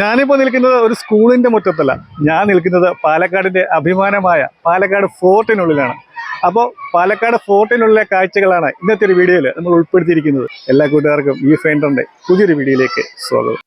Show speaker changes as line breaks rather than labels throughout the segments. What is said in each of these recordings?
ഞാനിപ്പോൾ നിൽക്കുന്നത് ഒരു സ്കൂളിന്റെ മുറ്റത്തല്ല. ഞാൻ നിൽക്കുന്നത് പാലക്കാടിന്റെ അഭിമാനമായ പാലക്കാട് ഫോർട്ടിനുള്ളിലാണ്. അപ്പോൾ പാലക്കാട് ഫോർട്ടിനുള്ളിലെ കാഴ്ചകളാണ് ഇന്നത്തെ ഒരു വീഡിയോയിൽ നമ്മൾ ഉൾപ്പെടുത്തിയിരിക്കുന്നത്. എല്ലാ കൂട്ടുകാർക്കും ഈ ഫൈൻഡറിന്റെ പുതിയൊരു വീഡിയോയിലേക്ക് സ്വാഗതം.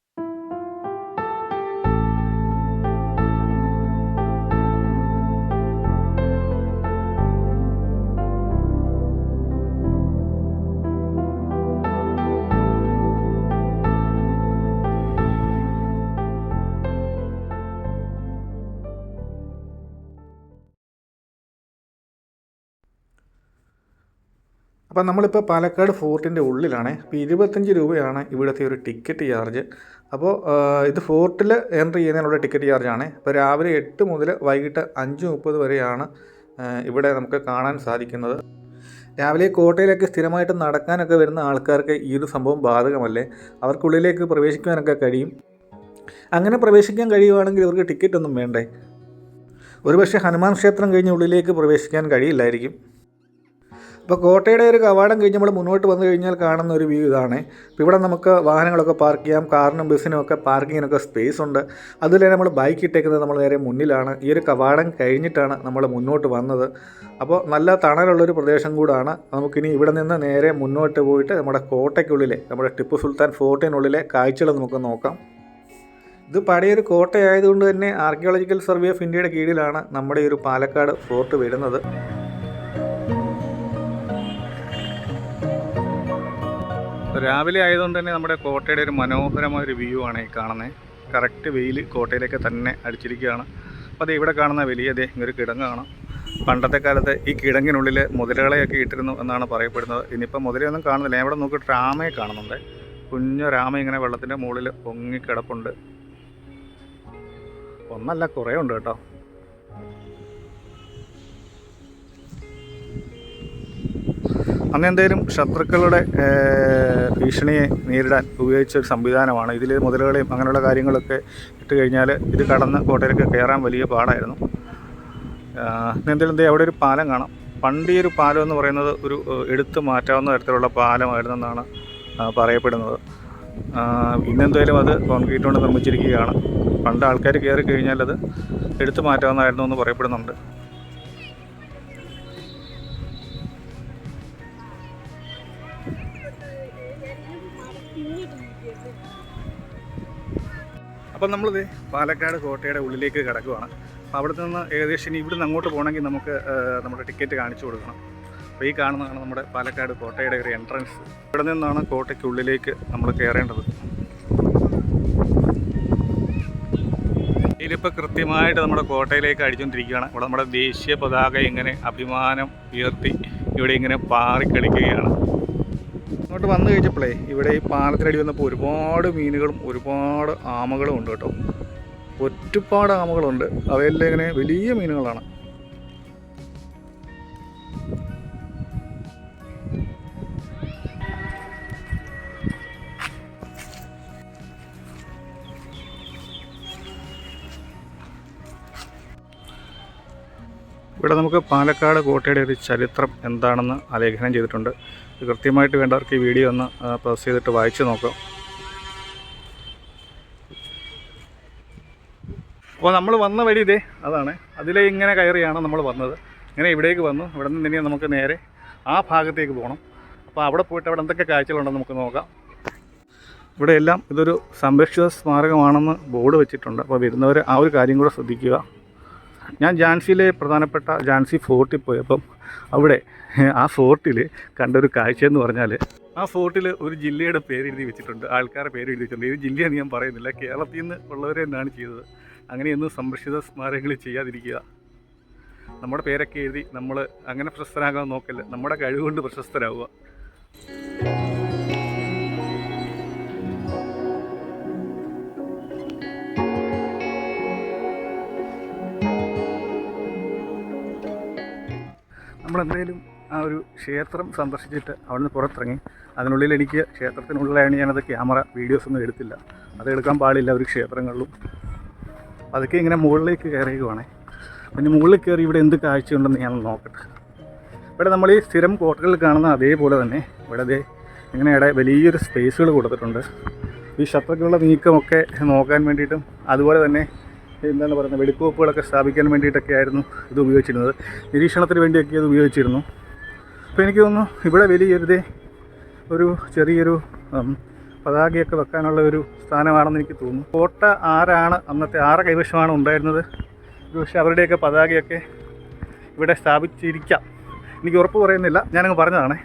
അപ്പോൾ നമ്മളിപ്പോൾ പാലക്കാട് ഫോർട്ടിന്റെ ഉള്ളിലാണ്. അപ്പോൾ ഇരുപത്തഞ്ച് രൂപയാണ് ഇവിടുത്തെ ഒരു ടിക്കറ്റ് ചാർജ്. അപ്പോൾ ഇത് ഫോർട്ടിൽ എൻട്രി ചെയ്യുന്നതിനുള്ള ടിക്കറ്റ് ചാർജാണ്. അപ്പോൾ രാവിലെ എട്ട് മുതൽ വൈകിട്ട് അഞ്ച് മുപ്പത് വരെയാണ് ഇവിടെ നമുക്ക് കാണാൻ സാധിക്കുന്നത്. രാവിലെ കോട്ടയിലേക്ക് സ്ഥിരമായിട്ട് നടക്കാനൊക്കെ വരുന്ന ആൾക്കാർക്ക് ഈ ഒരു സംഭവം ബാധകമല്ലേ? അവർക്കുള്ളിലേക്ക് പ്രവേശിക്കാനൊക്കെ കഴിയും. അങ്ങനെ പ്രവേശിക്കാൻ കഴിയുവാണെങ്കിൽ ഇവർക്ക് ടിക്കറ്റ് ഒന്നും വേണ്ടേ? ഒരുപക്ഷെ ഹനുമാൻ ക്ഷേത്രം കഴിഞ്ഞ് ഉള്ളിലേക്ക് പ്രവേശിക്കാൻ കഴിയില്ലായിരിക്കും. ഇപ്പോൾ കോട്ടയുടെ ഒരു കവാടം കഴിഞ്ഞ് നമ്മൾ മുന്നോട്ട് വന്നു കഴിഞ്ഞാൽ കാണുന്ന ഒരു വ്യൂ ഇതാണ്. ഇപ്പോൾ ഇവിടെ നമുക്ക് വാഹനങ്ങളൊക്കെ പാർക്ക് ചെയ്യാം കാറിനും ബസ്സിനും ഒക്കെ പാർക്കിങ്ങിനൊക്കെ സ്പേസ് ഉണ്ട്. അതുപോലെ നമ്മൾ ബൈക്ക് ഇട്ടേക്കുന്നത് നമ്മൾ നേരെ മുന്നിലാണ്. ഈ ഒരു കവാടം കഴിഞ്ഞിട്ടാണ് നമ്മൾ മുന്നോട്ട് വന്നത്. അപ്പോൾ നല്ല തണലുള്ളൊരു പ്രദേശം കൂടാണ്. നമുക്കിനി ഇവിടെ നിന്ന് നേരെ മുന്നോട്ട് പോയിട്ട് നമ്മുടെ കോട്ടയ്ക്കുള്ളിലെ നമ്മുടെ ടിപ്പു സുൽത്താൻ ഫോർട്ടിനുള്ളിലെ കാഴ്ചകൾ നമുക്ക് നോക്കാം. ഇത് പഴയൊരു കോട്ടയായതുകൊണ്ട് തന്നെ ആർക്കിയോളജിക്കൽ സർവേ ഓഫ് ഇന്ത്യയുടെ കീഴിലാണ് നമ്മുടെ ഈ ഒരു പാലക്കാട് ഫോർട്ട് വരുന്നത്.
രാവിലെ ആയതുകൊണ്ട് തന്നെ നമ്മുടെ കോട്ടയുടെ ഒരു മനോഹരമായ ഒരു വ്യൂ ആണ് ഈ കാണുന്നത് കറക്റ്റ് വെയിൽ കോട്ടയിലേക്ക് തന്നെ അടിച്ചിരിക്കുകയാണ്. അപ്പോൾ അത് ഇവിടെ കാണുന്ന വലിയ ദേ ഒരു കിടങ്ങാണ് പണ്ടത്തെ കാലത്ത് ഈ കിടങ്ങിനുള്ളിൽ മുതലകളെയൊക്കെ ഇട്ടിരുന്നു എന്നാണ് പറയപ്പെടുന്നത്. ഇനിയിപ്പോൾ മുതലയൊന്നും കാണുന്നില്ല. ഞാൻ ഇവിടെ നോക്കിയിട്ട് രാമയെ കാണുന്നുണ്ട്. കുഞ്ഞു രാമ ഇങ്ങനെ വെള്ളത്തിന്റെ മുകളിൽ പൊങ്ങിക്കിടപ്പുണ്ട്. ഒന്നല്ല കുറേ ഉണ്ട് കേട്ടോ. അന്ന് എന്തേലും ശത്രുക്കളുടെ ഭീഷണിയെ നേരിടാൻ ഉപയോഗിച്ച ഒരു സംവിധാനമാണ്. ഇതിൽ മുതലുകളെയും അങ്ങനെയുള്ള കാര്യങ്ങളൊക്കെ ഇട്ട് കഴിഞ്ഞാൽ ഇത് കടന്ന് കോട്ടയിലേക്ക് കയറാൻ വലിയ പാടായിരുന്നു. എന്തായാലും ദേ അവിടെ ഒരു പാലം കാണാം. പണ്ട് ഈ ഒരു പാലം എന്ന് പറയുന്നത് ഒരു എടുത്തു മാറ്റാവുന്ന തരത്തിലുള്ള പാലമായിരുന്നെന്നാണ് പറയപ്പെടുന്നത്. ഇന്നെന്തായാലും അത് കോൺക്രീറ്റ് കൊണ്ട് നിർമ്മിച്ചിരിക്കുകയാണ്. പണ്ട് ആൾക്കാർ കയറി കഴിഞ്ഞാൽ അത് എടുത്തു മാറ്റാവുന്നതായിരുന്നു എന്ന് പറയപ്പെടുന്നുണ്ട്. അപ്പം നമ്മളിത് പാലക്കാട് കോട്ടയുടെ ഉള്ളിലേക്ക് കിടക്കുവാണ്. അപ്പോൾ അവിടെ നിന്ന് ഏകദേശം ഇനി ഇവിടുന്ന് അങ്ങോട്ട് പോകണമെങ്കിൽ നമുക്ക് നമ്മുടെ ടിക്കറ്റ് കാണിച്ചു കൊടുക്കണം. അപ്പോൾ ഈ കാണുന്നതാണ് നമ്മുടെ പാലക്കാട് കോട്ടയുടെ ഒരു എൻട്രൻസ്. ഇവിടെ നിന്നാണ് കോട്ടയ്ക്കുള്ളിലേക്ക് നമ്മൾ കയറേണ്ടത്. ഇതിലിപ്പോൾ കൃത്യമായിട്ട് നമ്മുടെ കോട്ടയിലേക്ക് അടിച്ചുകൊണ്ടിരിക്കുകയാണ് ഇവിടെ നമ്മുടെ ദേശീയ പതാക ഇങ്ങനെ അഭിമാനം ഉയർത്തി ഇവിടെ ഇങ്ങനെ പാറിക്കളിക്കുകയാണ്. അങ്ങോട്ട് വന്നു കഴിഞ്ഞപ്പോഴേ ഇവിടെ ഈ പാലത്തിനടി വന്നപ്പോൾ ഒരുപാട് മീനുകളും ഒരുപാട് ആമകളും ഉണ്ട് കേട്ടോ. ഒറ്റപ്പാട് ആമകളുണ്ട്. അവയെല്ലാം ഇങ്ങനെ വലിയ മീനുകളാണ്. ഇവിടെ നമുക്ക് പാലക്കാട് കോട്ടയുടെ ഒരു ചരിത്രം എന്താണെന്ന് ആലേഖനം ചെയ്തിട്ടുണ്ട്. കൃത്യമായിട്ട് വേണ്ടവർക്ക് ഈ വീഡിയോ ഒന്ന് പ്രസ് ചെയ്തിട്ട് വായിച്ചു നോക്കാം. അപ്പോൾ നമ്മൾ വന്ന വഴി ഇതേ അതാണ്. അതിലെ ഇങ്ങനെ കയറിയാണ് നമ്മൾ വന്നത്. ഇങ്ങനെ ഇവിടേക്ക് വന്നു. ഇവിടെ നിന്ന് ഇനി നമുക്ക് നേരെ ആ ഭാഗത്തേക്ക് പോകണം അപ്പോൾ അവിടെ പോയിട്ട് അവിടെ എന്തൊക്കെ കാഴ്ചകളുണ്ടെന്ന് നമുക്ക് നോക്കാം. ഇവിടെ എല്ലാം ഇതൊരു സംരക്ഷിത സ്മാരകമാണെന്ന് ബോർഡ് വെച്ചിട്ടുണ്ട്. അപ്പോൾ വരുന്നവർ ആ ഒരു കാര്യം കൂടെ ശ്രദ്ധിക്കുക. ഞാൻ ജാൻസിയിലെ പ്രധാനപ്പെട്ട ജാൻസി ഫോർട്ടിൽ പോയപ്പം അവിടെ ആ ഫോർട്ടിൽ കണ്ടൊരു കാഴ്ച എന്ന് പറഞ്ഞാൽ ആ ഫോർട്ടിൽ ഒരു ജില്ലയുടെ പേര് എഴുതി വെച്ചിട്ടുണ്ട് ആൾക്കാരുടെ പേര് എഴുതി വെച്ചിട്ടുണ്ട് ഇത് ജില്ലയെന്ന് ഞാൻ പറയുന്നില്ല കേരളത്തിൽ നിന്ന് ഉള്ളവരെ എന്നാണ് ചെയ്തത്. അങ്ങനെയൊന്നും സംരക്ഷിത സ്മാരകങ്ങൾ ചെയ്യാതിരിക്കുക. നമ്മുടെ പേരൊക്കെ എഴുതി നമ്മൾ അങ്ങനെ പ്രശസ്തരാകാൻ നോക്കല്ല നമ്മുടെ കഴിവുകൊണ്ട് പ്രശസ്തരാകുക നമ്മളെന്തായാലും ആ ഒരു ക്ഷേത്രം സന്ദർശിച്ചിട്ട് അവിടെ നിന്ന് പുറത്തിറങ്ങി അതിനുള്ളിൽ എനിക്ക് ക്ഷേത്രത്തിനുള്ളിലാണ് ഞാനത് ക്യാമറ വീഡിയോസ് ഒന്നും എടുത്തില്ല. അത് എടുക്കാൻ പാടില്ല ഒരു ക്ഷേത്രങ്ങളിലും. അതൊക്കെ ഇങ്ങനെ മുകളിലേക്ക് കയറിയുവാണേ പിന്നെ മുകളിൽ കയറി ഇവിടെ എന്ത് കാഴ്ചയുണ്ടെന്ന് ഞാൻ നോക്കട്ടെ. ഇവിടെ നമ്മൾ ഈ സ്ഥിരം കോട്ടകളിൽ കാണുന്ന അതേപോലെ തന്നെ ഇവിടെ ദേ ഇങ്ങനെ ഇവിടെ വലിയൊരു സ്പേസുകൾ കൊടുത്തിട്ടുണ്ട്. ഈ ശത്രുക്കളുടെ നീക്കമൊക്കെ നോക്കാൻ വേണ്ടിയിട്ടും അതുപോലെ തന്നെ എന്താണ് പറയുന്നത്? വെടിക്കോപ്പുകളൊക്കെ സ്ഥാപിക്കാൻ വേണ്ടിയിട്ടൊക്കെ ആയിരുന്നു ഇത് ഉപയോഗിച്ചിരുന്നത്. നിരീക്ഷണത്തിന് വേണ്ടിയൊക്കെ ഇത് ഉപയോഗിച്ചിരുന്നു. അപ്പോൾ എനിക്ക് തോന്നുന്നു ഇവിടെ വലിയൊരുതേ ഒരു ചെറിയൊരു പതാകയൊക്കെ വെക്കാനുള്ള ഒരു സ്ഥാനമാണെന്ന് എനിക്ക് തോന്നുന്നു. കോട്ട ആരാണ്? അന്നത്തെ ആറ് കൈവശമാണ് ഉണ്ടായിരുന്നത്. പക്ഷേ അവരുടെയൊക്കെ പതാകയൊക്കെ ഇവിടെ സ്ഥാപിച്ചിരിക്കാം. എനിക്ക് ഉറപ്പ് പറയുന്നില്ല. ഞാനങ്ങ് പറഞ്ഞതാണേ.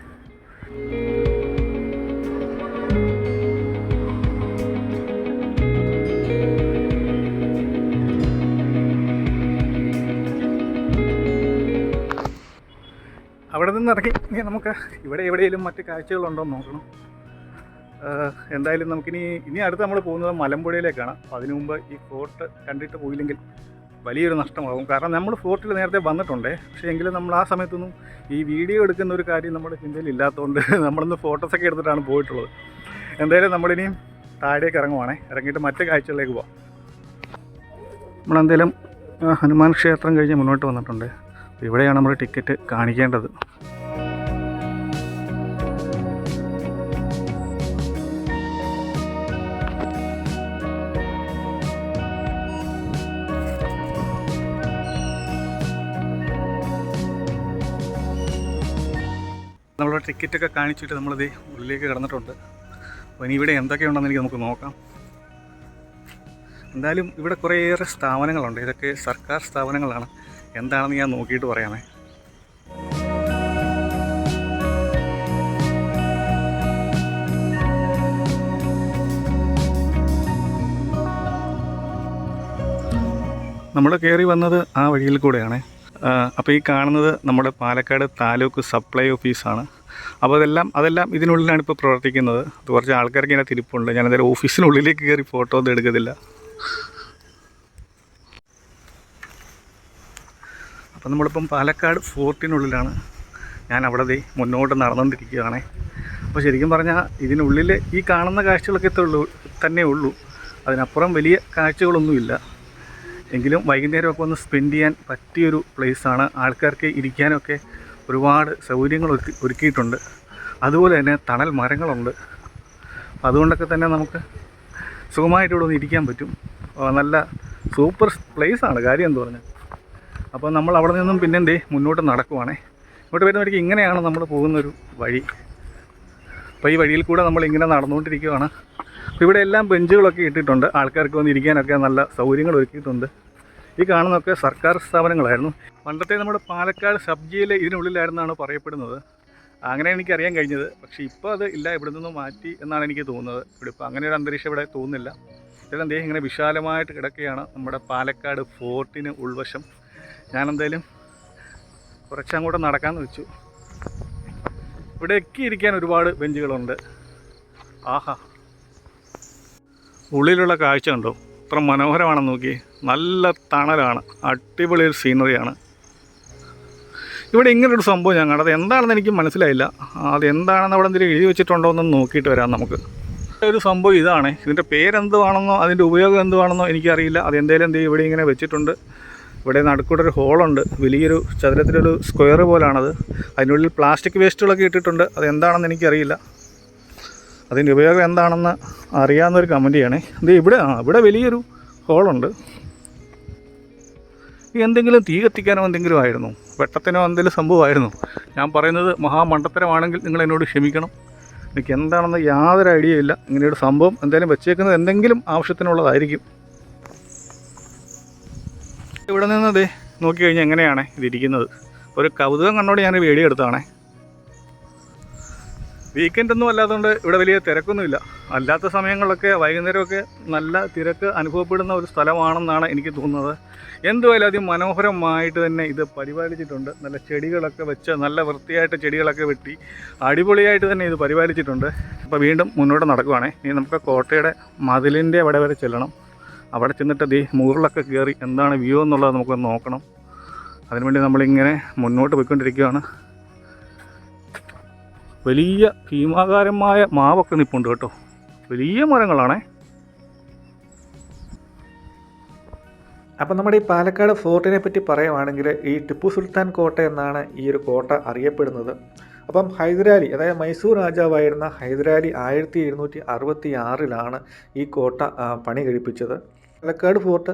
അവിടെ നിന്ന് ഇറങ്ങി ഇനി നമുക്ക് ഇവിടെ എവിടെയെങ്കിലും മറ്റ് കാഴ്ചകളുണ്ടോ എന്ന് നോക്കണം എന്തായാലും നമുക്കിനി ഇനി അടുത്ത് നമ്മൾ പോകുന്നത് മലമ്പുഴയിലേക്കാണ്. അപ്പോൾ അതിനു മുമ്പ് ഈ ഫോർട്ട് കണ്ടിട്ട് പോയില്ലെങ്കിൽ വലിയൊരു നഷ്ടമാകും. കാരണം നമ്മൾ ഫോർട്ടിൽ നേരത്തെ വന്നിട്ടുണ്ടേ. പക്ഷേ എങ്കിലും നമ്മൾ ആ സമയത്തൊന്നും ഈ വീഡിയോ എടുക്കുന്ന ഒരു കാര്യം നമ്മുടെ ചിന്തയിൽ ഇല്ലാത്തതുകൊണ്ട് നമ്മളൊന്ന് ഫോട്ടോസൊക്കെ എടുത്തിട്ടാണ് പോയിട്ടുള്ളത്. എന്തായാലും നമ്മളിനിയും താഴേക്ക് ഇറങ്ങുവാണേ. ഇറങ്ങിയിട്ട് മറ്റു കാഴ്ചകളിലേക്ക് പോവാം. നമ്മളെന്തേലും ഹനുമാൻ ക്ഷേത്രം കഴിഞ്ഞ് മുന്നോട്ട് വന്നിട്ടുണ്ട്. ഇവിടെയാണ് നമ്മൾ ടിക്കറ്റ് കാണിക്കേണ്ടത്. നമ്മൾ ടിക്കറ്റൊക്കെ കാണിച്ചിട്ട് നമ്മളിത് ഉള്ളിലേക്ക് കിടന്നിട്ടുണ്ട്. അപ്പോൾ ഇനി ഇവിടെ എന്തൊക്കെയുണ്ടെന്ന് എനിക്ക് നമുക്ക് നോക്കാം. എന്തായാലും ഇവിടെ കുറേയേറെ സ്ഥാപനങ്ങളുണ്ട്. ഇതൊക്കെ സർക്കാർ സ്ഥാപനങ്ങളാണ്. എന്താണെന്ന് ഞാൻ നോക്കിയിട്ട് പറയാമേ. നമ്മൾ കയറി വന്നത് ആ വഴിയിൽ കൂടെയാണ്. അപ്പോൾ ഈ കാണുന്നത് നമ്മുടെ പാലക്കാട് താലൂക്ക് സപ്ലൈ ഓഫീസാണ്. അപ്പോൾ അതെല്ലാം അതെല്ലാം ഇതിനുള്ളിലാണ് ഇപ്പോൾ പ്രവർത്തിക്കുന്നത്. അത് കുറച്ച് ആൾക്കാർക്ക് ഇങ്ങനെ തിരിപ്പുണ്ട്. ഞാൻ എന്തായാലും ഓഫീസിനുള്ളിലേക്ക് കയറി ഫോട്ടോ ഒന്നും എടുക്കത്തില്ല. അപ്പം നമ്മളിപ്പം പാലക്കാട് ഫോർട്ടിനുള്ളിലാണ്. ഞാൻ അവിടെ മുന്നോട്ട് നടന്നുകൊണ്ടിരിക്കുകയാണ് അപ്പോൾ ശരിക്കും പറഞ്ഞാൽ ഇതിനുള്ളിൽ ഈ കാണുന്ന കാഴ്ചകളൊക്കെ തന്നെ ഉള്ളൂ അതിനപ്പുറം വലിയ കാഴ്ചകളൊന്നുമില്ല. എങ്കിലും വൈകുന്നേരമൊക്കെ ഒന്ന് സ്പെൻഡ് ചെയ്യാൻ പറ്റിയൊരു പ്ലേസാണ് ആൾക്കാർക്ക് ഇരിക്കാനൊക്കെ ഒരുപാട് സൗകര്യങ്ങൾ ഒരുക്കി ഒരുക്കിയിട്ടുണ്ട്. അതുപോലെ തന്നെ തണൽ മരങ്ങളുണ്ട്. അതുകൊണ്ടൊക്കെ തന്നെ നമുക്ക് സുഖമായിട്ട് ഇവിടെ ഒന്ന് ഇരിക്കാൻ പറ്റും. നല്ല സൂപ്പർ പ്ലേസാണ് കാര്യം എന്ന് പറഞ്ഞാൽ അപ്പോൾ നമ്മൾ അവിടെ നിന്നും പിന്നെ എന്തേ മുന്നോട്ട് നടക്കുവാണേ. ഇങ്ങോട്ട് വരുന്നവർക്ക് ഇങ്ങനെയാണ് നമ്മൾ പോകുന്നൊരു വഴി. അപ്പോൾ ഈ വഴിയിൽ കൂടെ നമ്മൾ ഇങ്ങനെ നടന്നുകൊണ്ടിരിക്കുകയാണ് അപ്പോൾ ഇവിടെ എല്ലാം ബെഞ്ചുകളൊക്കെ ഇട്ടിട്ടുണ്ട്. ആൾക്കാർക്ക് വന്ന് ഇരിക്കാനൊക്കെ നല്ല സൗകര്യങ്ങൾ ഒരുക്കിയിട്ടുണ്ട്. ഈ കാണുന്നതൊക്കെ സർക്കാർ സ്ഥാപനങ്ങളായിരുന്നു. പണ്ടത്തെ നമ്മുടെ പാലക്കാട് സബ് ജിയിലെ ഇതിനുള്ളിലായിരുന്നാണ് പറയപ്പെടുന്നത്. അങ്ങനെ എനിക്കറിയാൻ കഴിഞ്ഞത്. പക്ഷേ ഇപ്പോൾ അത് ഇല്ല. ഇവിടെ നിന്ന് മാറ്റി എന്നാണ് എനിക്ക് തോന്നുന്നത്. ഇവിടെ ഇപ്പോൾ അങ്ങനെ ഒരു അന്തരീക്ഷം ഇവിടെ തോന്നുന്നില്ല. ഇതെല്ലാം ദേ ഇങ്ങനെ വിശാലമായിട്ട് കിടക്കുകയാണ് നമ്മുടെ പാലക്കാട് ഫോർട്ടിന് ഉൾവശം. ഞാനെന്തായാലും കുറച്ചങ്ങോട്ട് നടക്കാമെന്ന് വെച്ചു. ഇവിടെ ഒക്കെ ഇരിക്കാൻ ഒരുപാട് ബെഞ്ചുകളുണ്ട്. ആഹാ. ഉള്ളിലുള്ള കാഴ്ച കണ്ടോ? ഇത്ര മനോഹരമാണെന്ന് നോക്കി നല്ല തണലാണ്. അടിപൊളി ഒരു സീനറിയാണ് ഇവിടെ ഇങ്ങനൊരു സംഭവം ഞാൻ കണ്ടത്. എന്താണെന്ന് എനിക്ക് മനസ്സിലായില്ല. അത് എന്താണെന്ന് അവിടെ എന്തെങ്കിലും എഴുതി വെച്ചിട്ടുണ്ടോ എന്ന് നോക്കിയിട്ട് വരാം നമുക്ക്. ഒരു സംഭവം ഇതാണ്. ഇതിന്റെ പേരെന്തുവാണെന്നോ അതിന്റെ ഉപയോഗം എന്തുവാണെന്നോ എനിക്കറിയില്ല. അത് എന്തെങ്കിലും എന്ത് ഇവിടെ ഇങ്ങനെ വെച്ചിട്ടുണ്ട്. ഇവിടെ നടുക്കൂടെ ഒരു ഹോളുണ്ട്. വലിയൊരു ചതുരത്തിലൊരു സ്ക്വയർ പോലാണത്. അതിനുള്ളിൽ പ്ലാസ്റ്റിക് വേസ്റ്റുകളൊക്കെ ഇട്ടിട്ടുണ്ട്. അത് എന്താണെന്ന് എനിക്കറിയില്ല. അതിന്റെ ഉപയോഗം എന്താണെന്ന് അറിയാവുന്നൊരു കമന്റ് ചെയ്യണേ. ഇത് ഇവിടെ ആ ഇവിടെ വലിയൊരു ഹോളുണ്ട് എന്തെങ്കിലും തീ കത്തിക്കാനോ എന്തെങ്കിലും ആയിരുന്നു? വെട്ടത്തിനോ എന്തെങ്കിലും സംഭവമായിരുന്നു? ഞാൻ പറയുന്നത് മഹാമണ്ടത്തരമാണെങ്കിൽ നിങ്ങൾ എന്നോട് ക്ഷമിക്കണം. എനിക്ക് എന്താണെന്ന് യാതൊരു ഐഡിയ ഇല്ല. ഇങ്ങനെയൊരു സംഭവം എന്തായാലും വെച്ചേക്കുന്നത് എന്തെങ്കിലും ആവശ്യത്തിനുള്ളതായിരിക്കും. ഇവിടെ നിന്നതേ ദേ നോക്കി കഴിഞ്ഞാൽ എങ്ങനെയാണ് ഇതിരിക്കുന്നത്? ഒരു കൗതുകം കണ്ടോണ്ട് ഞാൻ വീഡിയോ എടുത്തതാണേ. വീക്കെൻഡ് ഒന്നും അല്ലാത്തതുകൊണ്ട് ഇവിടെ വലിയ തിരക്കൊന്നുമില്ല. അല്ലാത്ത സമയങ്ങളിലൊക്കെ വൈകുന്നേരമൊക്കെ നല്ല തിരക്ക് അനുഭവപ്പെടുന്ന ഒരു സ്ഥലമാണെന്നാണ് എനിക്ക് തോന്നുന്നത്. എന്തുമായാലും അതി മനോഹരമായിട്ട് തന്നെ ഇത് പരിപാലിച്ചിട്ടുണ്ട്. നല്ല ചെടികളൊക്കെ വെച്ച് നല്ല വൃത്തിയായിട്ട് ചെടികളൊക്കെ വെട്ടി അടിപൊളിയായിട്ട് തന്നെ ഇത് പരിപാലിച്ചിട്ടുണ്ട്. അപ്പോൾ വീണ്ടും മുന്നോട്ട് നടക്കുവാണേ. ഇനി നമുക്ക് കോട്ടയുടെ മതിലിന്റെ അവിടെ വരെ ചെല്ലണം. അവിടെ ചെന്നിട്ട് ദേ മുകളിലൊക്കെ കയറി എന്താണ് വ്യൂ എന്നുള്ളത് നമുക്കൊന്ന് നോക്കണം. അതിനുവേണ്ടി നമ്മളിങ്ങനെ മുന്നോട്ട് പോയിക്കൊണ്ടിരിക്കുകയാണ്. വലിയ ഭീമാകാരമായ മാവൊക്കെ നിൽപ്പുണ്ട് കേട്ടോ. വലിയ മരങ്ങളാണേ.
അപ്പം നമ്മുടെ ഈ പാലക്കാട് ഫോർട്ടിനെ പറ്റി പറയുവാണെങ്കിൽ ഈ ടിപ്പു സുൽത്താൻ കോട്ട എന്നാണ് ഈ ഒരു കോട്ട അറിയപ്പെടുന്നത്. അപ്പം ഹൈദരാലി അതായത് മൈസൂർ രാജാവായിരുന്ന ഹൈദരാലി ആയിരത്തി എഴുന്നൂറ്റി അറുപത്തി ആറിലാണ് ഈ കോട്ട പണി കഴിപ്പിച്ചത്. പാലക്കാട് ഫോർട്ട്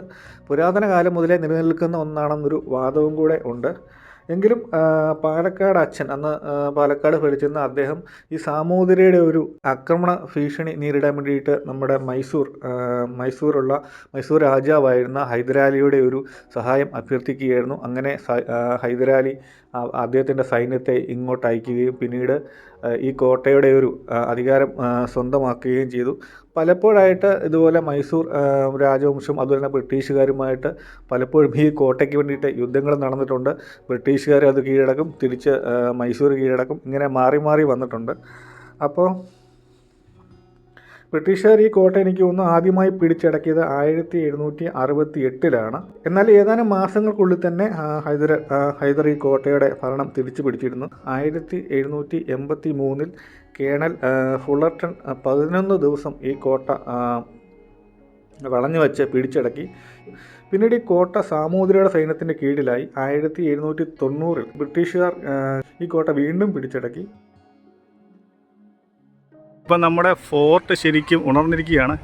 പുരാതന കാലം മുതലേ നിലനിൽക്കുന്ന ഒന്നാണെന്നൊരു വാദവും കൂടെ ഉണ്ട്. എങ്കിലും പാലക്കാട് അച്ഛൻ അന്ന് പാലക്കാട് ഭരിച്ചിരുന്ന അദ്ദേഹം ഈ സാമൂതിരിയുടെ ഒരു ആക്രമണ ഭീഷണി നേരിടാൻ വേണ്ടിയിട്ട് നമ്മുടെ മൈസൂർ മൈസൂരുള്ള മൈസൂർ രാജാവായിരുന്ന ഹൈദരാലിയുടെ ഒരു സഹായം അഭ്യർത്ഥിക്കുകയായിരുന്നു. അങ്ങനെ ഹൈദരാലി അദ്ദേഹത്തിന്റെ സൈന്യത്തെ ഇങ്ങോട്ട് അയക്കുകയും പിന്നീട് ഈ കോട്ടയുടെ ഒരു അധികാരം സ്വന്തമാക്കുകയും ചെയ്തു. പലപ്പോഴായിട്ട് ഇതുപോലെ മൈസൂർ രാജവംശം അതുപോലെ തന്നെ ബ്രിട്ടീഷുകാരുമായിട്ട് പലപ്പോഴും ഈ കോട്ടയ്ക്ക് വേണ്ടിയിട്ട് യുദ്ധങ്ങൾ നടന്നിട്ടുണ്ട്. ബ്രിട്ടീഷുകാർ അത് കീഴടക്കും തിരിച്ച് മൈസൂർ കീഴടക്കും ഇങ്ങനെ മാറി മാറി വന്നിട്ടുണ്ട്. അപ്പോൾ ബ്രിട്ടീഷുകാർ ഈ കോട്ട എനിക്ക് ഒന്ന് ആദ്യമായി പിടിച്ചടക്കിയത് ആയിരത്തി എഴുന്നൂറ്റി അറുപത്തി എട്ടിലാണ് എന്നാൽ ഏതാനും മാസങ്ങൾക്കുള്ളിൽ തന്നെ ഹൈദർ ഹൈദർ ഈ കോട്ടയുടെ ഭരണം തിരിച്ചു പിടിച്ചിരുന്നു. ആയിരത്തി എഴുന്നൂറ്റി എൺപത്തി മൂന്നിൽ കേണൽ ഫുള്ളർട്ടൺ പതിനൊന്ന് ദിവസം ഈ കോട്ട വളഞ്ഞു വെച്ച് പിടിച്ചടക്കി. പിന്നീട് ഈ കോട്ട സാമൂതിരിയുടെ സൈന്യത്തിന്റെ കീഴിലായി. ആയിരത്തി എഴുന്നൂറ്റി തൊണ്ണൂറിൽ ബ്രിട്ടീഷുകാർ ഈ കോട്ട വീണ്ടും പിടിച്ചടക്കി.
ഇപ്പം നമ്മുടെ ഫോർട്ട് ശരിക്കും ഉണർന്നിരിക്കുകയാണ്.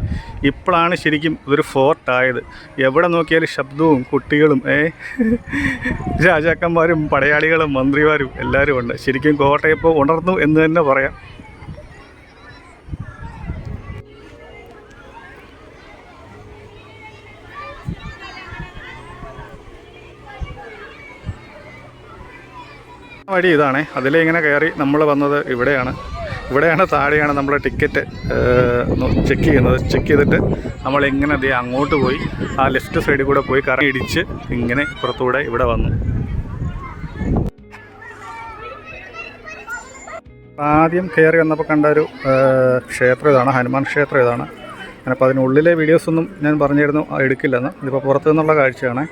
ഇപ്പോഴാണ് ശരിക്കും ഇതൊരു ഫോർട്ടായത്. എവിടെ നോക്കിയാലും ശബ്ദവും കുട്ടികളും ഏ രാജാക്കന്മാരും പടയാളികളും മന്ത്രിമാരും എല്ലാവരും ഉണ്ട്. ശരിക്കും കോട്ടയപ്പോൾ ഉണർന്നു എന്ന് തന്നെ പറയാം. വഴി ഇതാണ്. അതിലെ ഇങ്ങനെ കയറി നമ്മൾ വന്നത് ഇവിടെയാണ്. ഇവിടെയാണ് താഴെയാണ് നമ്മൾ ടിക്കറ്റ് ചെക്ക് ചെയ്യുന്നത്. ചെക്ക് ചെയ്തിട്ട് നമ്മൾ എങ്ങനെ ദേ അങ്ങോട്ട് പോയി ആ ലെഫ്റ്റ് സൈഡിൽ കൂടെ പോയി കറങ്ങി ഇടിച്ച് ഇങ്ങനെ പുറത്തൂടെ ഇവിടെ വന്നു. ആദ്യം കയറി വന്നപ്പോൾ കണ്ട ഒരു ക്ഷേത്രം ഇതാണ് ഹനുമാൻ ക്ഷേത്രം ഇതാണ്. ഞാനപ്പോൾ അതിനുള്ളിലെ വീഡിയോസൊന്നും ഞാൻ പറഞ്ഞിരുന്നു എടുക്കില്ലെന്ന്. ഇതിപ്പോൾ പുറത്തു നിന്നുള്ള കാഴ്ചയാണ്.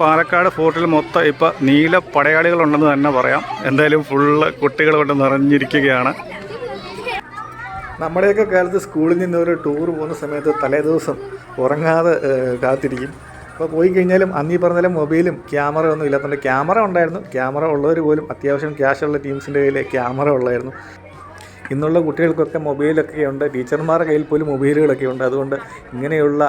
പാലക്കാട് ഫോർട്ടിൽ മൊത്തം ഇപ്പോൾ നീല പടയാളികളുണ്ടെന്ന് തന്നെ പറയാം. എന്തായാലും ഫുള്ള് കുട്ടികൾ കൊണ്ട് നിറഞ്ഞിരിക്കുകയാണ്.
നമ്മുടെയൊക്കെ കാലത്ത് സ്കൂളിൽ നിന്ന് ഒരു ടൂർ പോകുന്ന സമയത്ത് തലേദിവസം ഉറങ്ങാതെ കാത്തിരിക്കും. അപ്പോൾ പോയി കഴിഞ്ഞാലും അന്ന് ഈ പറഞ്ഞാലും മൊബൈലും ക്യാമറ ഒന്നും ഇല്ലാത്തതുകൊണ്ട് ക്യാമറ ഉണ്ടായിരുന്നു. ക്യാമറ ഉള്ളവർ പോലും അത്യാവശ്യം ക്യാഷുള്ള ടീംസിന്റെ കയ്യിൽ ക്യാമറ ഉള്ളായിരുന്നു. ഇന്നുള്ള കുട്ടികൾക്കൊക്കെ മൊബൈലൊക്കെ ഉണ്ട്. ടീച്ചർമാരുടെ കയ്യിൽ പോലും മൊബൈലുകളൊക്കെ ഉണ്ട്. അതുകൊണ്ട് ഇങ്ങനെയുള്ള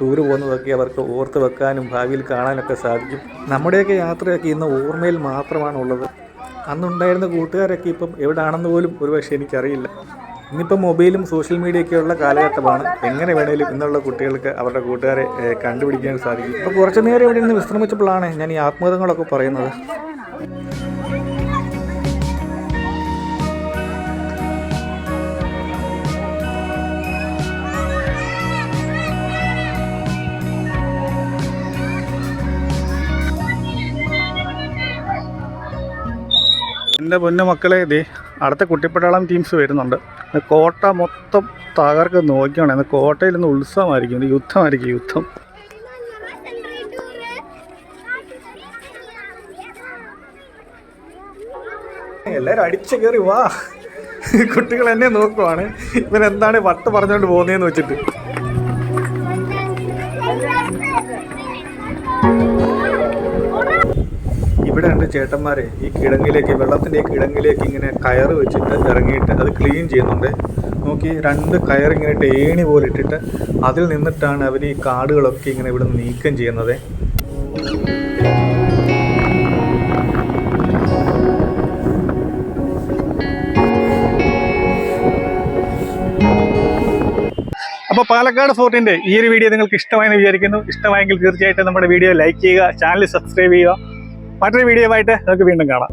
ടൂർ പോകുന്നതൊക്കെ അവർക്ക് ഓർത്ത് വെക്കാനും ഭാവിയിൽ കാണാനൊക്കെ സാധിക്കും. നമ്മുടെയൊക്കെ യാത്രയൊക്കെ ഇന്ന് ഓർമ്മയിൽ മാത്രമാണുള്ളത്. അന്നുണ്ടായിരുന്ന കൂട്ടുകാരൊക്കെ ഇപ്പം എവിടെയാണെന്ന് പോലും ഒരുപക്ഷെ എനിക്കറിയില്ല. ഇന്നിപ്പം മൊബൈലും സോഷ്യൽ മീഡിയയൊക്കെയുള്ള കാലഘട്ടമാണ്. എങ്ങനെ വേണേലും ഇന്നുള്ള കുട്ടികൾക്ക് അവരുടെ കൂട്ടുകാരെ കണ്ടുപിടിക്കാൻ സാധിക്കും. ഇപ്പോൾ കുറച്ച് നേരം ഇവിടെ നിന്ന് വിശ്രമിച്ചപ്പോഴാണ് ഞാൻ ഈ ആത്മകഥകളൊക്കെ പറയുന്നത്.
എന്റെ പൊന്നു മക്കളെ ഇതേ അടുത്ത കുട്ടിപ്പട്ടാളം ടീംസ് വരുന്നുണ്ട്. കോട്ട മൊത്തം തകർക്ക് നോക്കിയാണ്. കോട്ടയിൽ നിന്ന് ഉത്സവമായിരിക്കും. യുദ്ധമായിരിക്കും യുദ്ധം.
എല്ലാവരും അടിച്ചു കയറി വാ. കുട്ടികൾ എന്നെ നോക്കുവാണ്. ഇവരെന്താണ് വട്ട് പറഞ്ഞുകൊണ്ട് പോകുന്നതെന്ന് വെച്ചിട്ട്. ഇവിടെ രണ്ട് ചേട്ടന്മാരെ ഈ കിടങ്ങിലേക്ക് വെള്ളത്തിന്റെ ഈ കിടങ്ങിലേക്ക് ഇങ്ങനെ കയറ് വെച്ചിട്ട് ഇറങ്ങിയിട്ട് അത് ക്ലീൻ ചെയ്യുന്നുണ്ട്. നോക്കി രണ്ട് കയർ ഇങ്ങനെ ടേണി പോലെ ഇട്ടിട്ട് അതിൽ നിന്നിട്ടാണ് അവർ ഈ കാടുകളൊക്കെ ഇങ്ങനെ ഇവിടെ നീക്കം ചെയ്യുന്നത്.
അപ്പോൾ പാലക്കാട് ഫോർട്ടിന്റെ ഈ ഒരു വീഡിയോ നിങ്ങൾക്ക് ഇഷ്ടമായെന്ന് വിചാരിക്കുന്നു. ഇഷ്ടമായെങ്കിൽ തീർച്ചയായിട്ടും നമ്മുടെ വീഡിയോ ലൈക്ക് ചെയ്യുക ചാനൽ സബ്സ്ക്രൈബ് ചെയ്യുക. മറ്റൊരു വീഡിയോ ആയിട്ട് നമുക്ക് വീണ്ടും കാണാം.